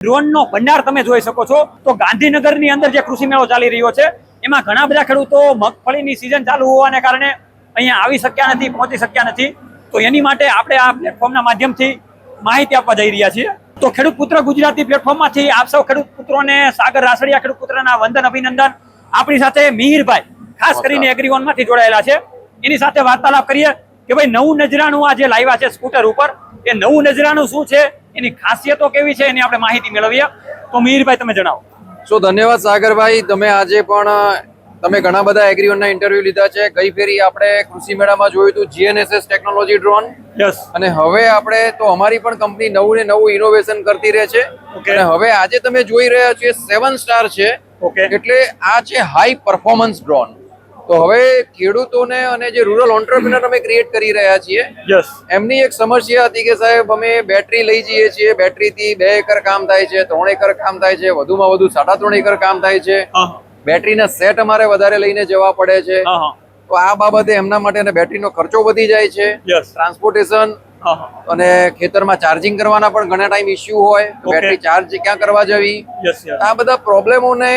ડ્રોનનો ભંડાર તમે જોઈ શકો છો. તો ગાંધીનગરની અંદર જે કૃષિ મેળો ચાલી રહ્યો છે એમાં ઘણા બધા ખેડૂતો મગફળીની સિઝન ચાલુ હોવાને કારણે અહીંયા આવી શક્યા નથી પહોંચી શક્યા નથી. તો એની માટે આપણે આ પ્લેટફોર્મના માધ્યમથી માહિતી આપવા જઈ રહ્યા છીએ. તો ખેડૂત પુત્ર ગુજરાતી પ્લેટફોર્મમાંથી આપ સૌ ખેડૂત પુત્રોને સાગર રાસડિયા ખેડૂત પુત્રના વંદન અભિનંદન. આપણી સાથે મિહિરભાઈ ખાસ કરીને એગ્રીવોનમાંથી જોડાયેલા છે. એની સાથે વાર્તાલાપ કરીએ કે ભાઈ નવું નજરાણું આ જે લાવ્યા છે સ્કૂટર ઉપર. એ નવું નજરાણું શું છે? એની ખાસિયતો કેવી છે એની આપણે માહિતી મેળવીએ. તો મિહિરભાઈ તમે જણાવો. સો ધન્યવાદ સાગરભાઈ. તમે આજે પણ તમે ઘણા બધા એગ્રીઓનના ઇન્ટરવ્યુ લીધા છે. ગઈ ફેરી આપણે કૃષિ મેળામાં જોયું હતું જીએનએસએસ ટેકનોલોજી ડ્રોન યસ અને હવે આપણે તો અમારી પણ કંપની નવું ને નવું ઇનોવેશન કરતી રહે છે. અને હવે આજે તમે જોઈ રહ્યા છો એ સેવન સ્ટાર છે. ઓકે એટલે આ છે હાઈ પરફોર્મન્સ ડ્રોન તો હવે ખેડૂતોને અને જે રૂરલ ઓન્ટરપ્રિનર અમે ક્રિએટ કરી રહ્યા છીએ એમની એક સમસ્યા હતી કે સાહેબ અમે બેટરી લઈ જઈએ છીએ બેટરીથી બે એકર કામ થાય છે ત્રણ એકર કામ થાય છે વધુમાં વધુ સાડા ત્રણ એકર કામ થાય છે. બેટરીના સેટ અમારે વધારે લઈને જવા પડે છે. તો આ બાબતે એમના માટે અને બેટરીનો ખર્ચો વધી જાય છે. ટ્રાન્સપોર્ટેશન અને ખેતરમાં ચાર્જિંગ કરવાના પણ ઘણા ટાઈમ ઇસ્યુ હોય. બેટરી ચાર્જ ક્યાં કરવા જવી? આ બધા પ્રોબ્લેમોને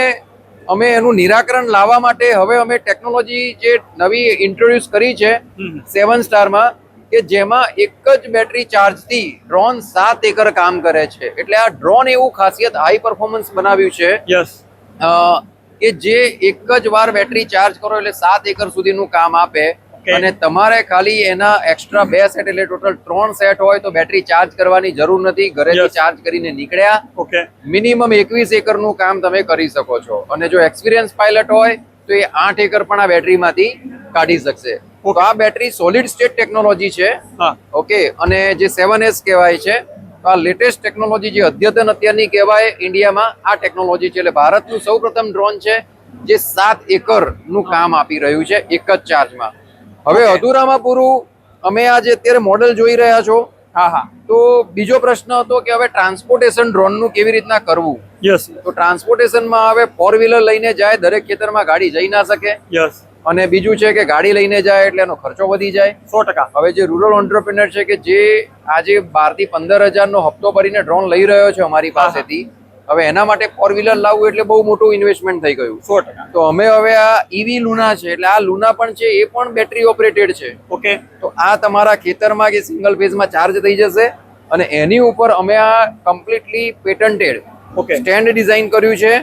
અમે એનું નિરાકરણ લાવવા માટે હવે અમે ટેકનોલોજી જે નવી ઇન્ટ્રોડ્યુસ કરી છે સેવન સ્ટારમાં કે જેમાં એક જ બેટરી ચાર્જથી ડ્રોન સાત એકર કામ કરે છે. એટલે આ ડ્રોન એવું ખાસિયત હાઈ પરફોર્મન્સ બનાવ્યું છે. યસ કે જે એક જ વાર બેટરી ચાર્જ કરો એટલે સાત એકર સુધીનું કામ આપે. અને તમારે ખાલી એના એક્સ્ટ્રા બે સેટ એટલે ટોટલ ત્રણ સેટ હોય તો બેટરી ચાર્જ કરવાની જરૂર નથી. ઘરેથી ચાર્જ કરીને નીકળ્યા. ઓકે મિનિમમ એકવીસ એકરનું કામ તમે કરી શકો છો. અને જો એક્સપિરિયન્સ પાયલટ હોય તો એ આઠ એકર પણ આ બેટરીમાંથી કાઢી શકશે. તો આ બેટરી સોલિડ સ્ટેટ ટેકનોલોજી છે. ઓકે અને જે સેવન એસ કહેવાય છે આ લેટેસ્ટ ટેકનોલોજી જે અદ્યતન અત્યારની કહેવાય ઇન્ડિયામાં આ ટેકનોલોજી છે. એટલે ભારતનું સૌપ્રથમ ડ્રોન છે જે સાત એકરનું કામ આપી રહ્યું છે એક જ ચાર્જમાં હવે. અધૂરામાં પૂરું અમે આ જે અત્યારે મોડેલ જોઈ રહ્યા છો. હા હા. તો બીજો પ્રશ્ન હતો કે હવે ટ્રાન્સપોર્ટેશન ડ્રોનનું કેવી રીતના કરવું? યસ તો ટ્રાન્સપોર્ટેશનમાં હવે ફોર વ્હીલર લઈને જાય દરેક ખેતરમાં ગાડી જઈ ના શકે. યસ અને બીજું છે કે ગાડી લઈને જાય એટલે એનો ખર્ચો વધી જાય. સો ટકા. હવે જે રૂરલ ઓન્ટરપ્રિનર છે કે જે આજે બારથી પંદર હજારનો હપ્તો ભરીને ડ્રોન લઈ રહ્યો છે અમારી પાસેથી હવે એના માટે ફોર વ્હીલર લાવવું એટલે બહુ મોટું ઇન્વેસ્ટમેન્ટ થઈ ગયું. સો તો અમે હવે આ ઈવી લુના છે એટલે આ લુના પણ છે એ પણ બેટરી ઓપરેટેડ છે. ઓકે. તો આ તમારા ખેતરમાં કે સિંગલ ફેઝમાં ચાર્જ થઈ જશે અને એની ઉપર અમે આ completely patented okay. Stand design કર્યું છે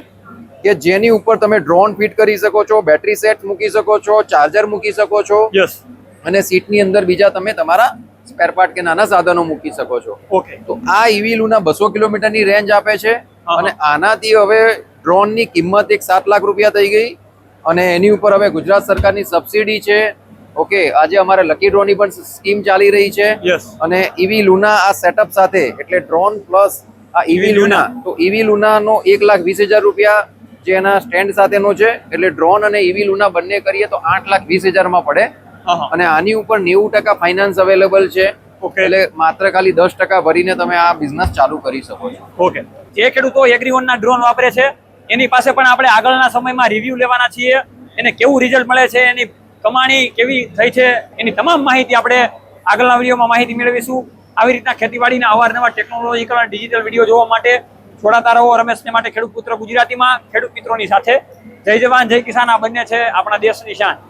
કે જેની ઉપર તમે ડ્રોન ફિટ કરી શકો છો બેટરી સેટ મૂકી શકો છો ચાર્જર મૂકી શકો છો યસ અને સીટની અંદર બીજા તમે તમારા સ્પેર પાર્ટ કે નાના સાધનો મૂકી શકો છો. ઓકે. તો આ ઈવી લુના બસો કિલોમીટરની રેન્જ આપે છે. અને આનાથી હવે ડ્રોનની કિંમત એક સાત લાખ રૂપિયા થઈ ગઈ અને એની ઉપર હવે ગુજરાત સરકારની સબસિડી છે. ઓકે આજે અમારે લકી ડ્રોની પણ સ્કીમ ચાલી રહી છે. અને ઈવી લુના આ સેટઅપ સાથે એટલે ડ્રોન પ્લસ આ ઈવી લુના તો ઈવી લુનાનો એક લાખ વીસ હજાર રૂપિયા જે એના સ્ટેન્ડ સાથેનો છે એટલે ડ્રોન અને ઈવી લુના બંને કરીએ તો આઠ લાખ વીસ હજારમાં પડે. અને આની ઉપર નેવું ટકા ફાઇનાન્સ અવેલેબલ છે. એટલે માત્ર ખાલી દસ ટકા ભરીને તમે આ બિઝનેસ ચાલુ કરી શકો છો. ઓકે જે ખેડૂતો એગ્રીવનના ડ્રોન વાપરે છે, એની પાસે પણ આપણે આગળના સમયમાં રિવ્યૂ લેવાના છીએ. એને કેવું રિઝલ્ટ મળે છે, એની કમાણી કેવી થઈ છે, એની તમામ માહિતી આપણે આગળના વિડીયોમાં માહિતી મેળવીશું. આવી રીતના ખેતીવાડીના અવારનવાર ટેકનોલોજીકલ અને ડિજિટલ વીડિયો જોવા માટે છોડા તારાઓ રમેશને માટે ખેડૂત પુત્ર ગુજરાતીમાં ખેડૂત મિત્રોની સાથે. જય જવાન, જય કિસાન, આ બંને છે આપણા દેશની શાન.